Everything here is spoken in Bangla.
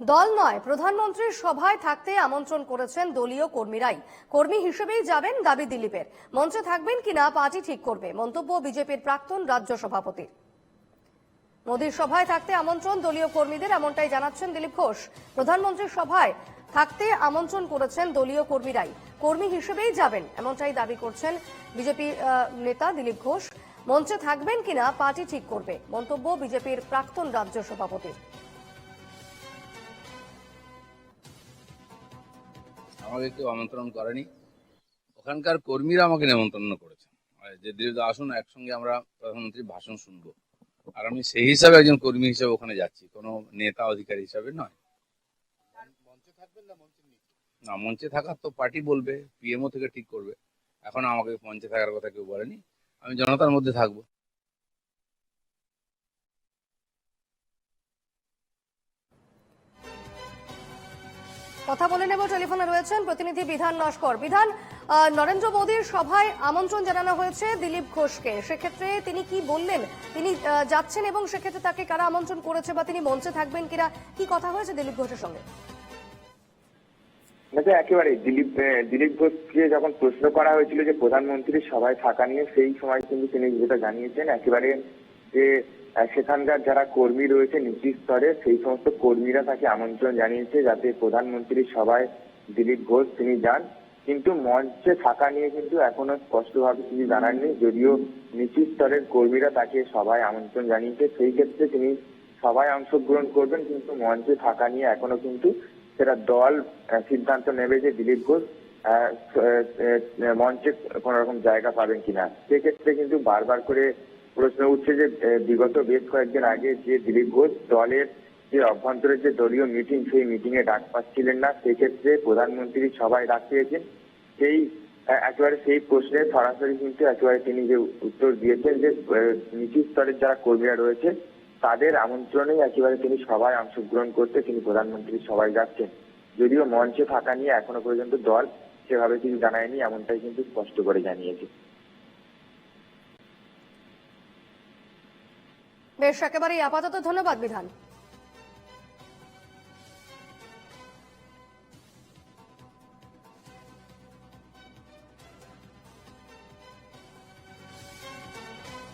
দল নয়, প্রধানমন্ত্রীর সভায় থাকতে আমন্ত্রণ করেছেন দলীয় কর্মীরাই। কর্মী হিসেবেই যাবেন দাবি দিলীপের। মঞ্চে থাকবেন কিনা পার্টি ঠিক করবে, মন্তব্য বিজেপির প্রাক্তন রাজ্য সভাপতির। মোদীর সভায় থাকতে আমন্ত্রণ দলীয় কর্মীদের, এমনটাই জানাচ্ছেন দিলীপ ঘোষ। প্রধানমন্ত্রীর সভায় থাকতে আমন্ত্রণ করেছেন দলীয় কর্মীরাই। কর্মী হিসেবেই যাবেন, এমনটাই দাবি করছেন বিজেপি নেতা দিলীপ ঘোষ। মঞ্চে থাকবেন কিনা পার্টি ঠিক করবে, মন্তব্য বিজেপির প্রাক্তন রাজ্য সভাপতির। আমাকে কেউ আমন্ত্রণ করেনি। ওখানকার কর্মীরা আমাকে নেমন্তন্ন করেছেন। যে দিলীপ আসুন, একসঙ্গে আমরা প্রধানমন্ত্রীর ভাষণ শুনব। আর আমি সেই হিসাবে একজন কর্মী হিসাবে ওখানে যাচ্ছি, কোনো নেতা অধিকারী হিসাবে নয়। না, মঞ্চে থাকার তো পার্টি বলবে পিএমও থেকে ঠিক করবে। এখন আমাকে মঞ্চে থাকার কথা কেউ বলেনি। আমি জনতার মধ্যে থাকব। কথা বলে নেব। টেলিফোনে রয়েছেন প্রতিনিধি বিধান নস্কর বিধান নরেন্দ্র মোদীর সভায় আমন্ত্রণ জানানো হয়েছে দিলীপ ঘোষকে। সেক্ষেত্রে তিনি কি বললেন? তিনি যাচ্ছেন এবং সেক্ষেত্রে তাকে কারা আমন্ত্রণ করেছে বা তিনি মঞ্চে থাকবেন কিনা? কি কথা হয়েছে দিলীপ ঘোষের সঙ্গে? দেখো, একেবারে দিলীপ দিলীপ ঘোষকে যখন প্রশ্ন করা হয়েছিল যে প্রধানমন্ত্রীর সভায় থাকা নিয়ে, সেই সময় কিন্তু তিনি যেটা জানিয়েছেন, একেবারে যে সেখানকার যারা কর্মী রয়েছে নিচু স্তরে, সেই সমস্ত কর্মীরা তাকে আমন্ত্রণ জানিয়েছে যাতে প্রধানমন্ত্রীর সভায় দিলীপ ঘোষ তিনি যান। কিন্তু মঞ্চে থাকা নিয়ে কিন্তু এখনও স্পষ্টভাবে তিনি জানাননি যদিও নিচু স্তরের কর্মীরা তাকে সভায় আমন্ত্রণ জানিয়েছে, সেই ক্ষেত্রে তিনি সভায় অংশগ্রহণ করবেন, কিন্তু মঞ্চে থাকা নিয়ে এখনও কিন্তু সেটা দল সিদ্ধান্ত নেবে যে দিলীপ ঘোষ মঞ্চে কোন রকম জায়গা পাবেন কিনা। সেক্ষেত্রে কিন্তু বারবার করে প্রশ্ন উঠছে যে বিগত বেশ কয়েকদিন আগে যে দিলীপ ঘোষ দলের যে অভ্যন্তরের যে দলীয় মিটিং সেই মিটিং এ ডাক পাচ্ছিলেন না। সেক্ষেত্রে প্রধানমন্ত্রী সবাই ডাক পেয়েছেন। সেই একেবারে সেই প্রশ্নের সরাসরি কিন্তু একেবারে তিনি যে উত্তর দিয়েছেন যে নিচু স্তরের যারা কর্মীরা রয়েছে, তাদের আমন্ত্রণে একেবারে তিনি সবাই অংশগ্রহণ করতে তিনি প্রধানমন্ত্রী সবাই যাচ্ছেন। যদিও মঞ্চে থাকা নিয়ে এখনও পর্যন্ত দল সেভাবে কিছু জানায়নি, এমনটাই কিন্তু স্পষ্ট করে জানিয়েছে। বেশ একেবারেই আপাতত ধন্যবাদ বিধান।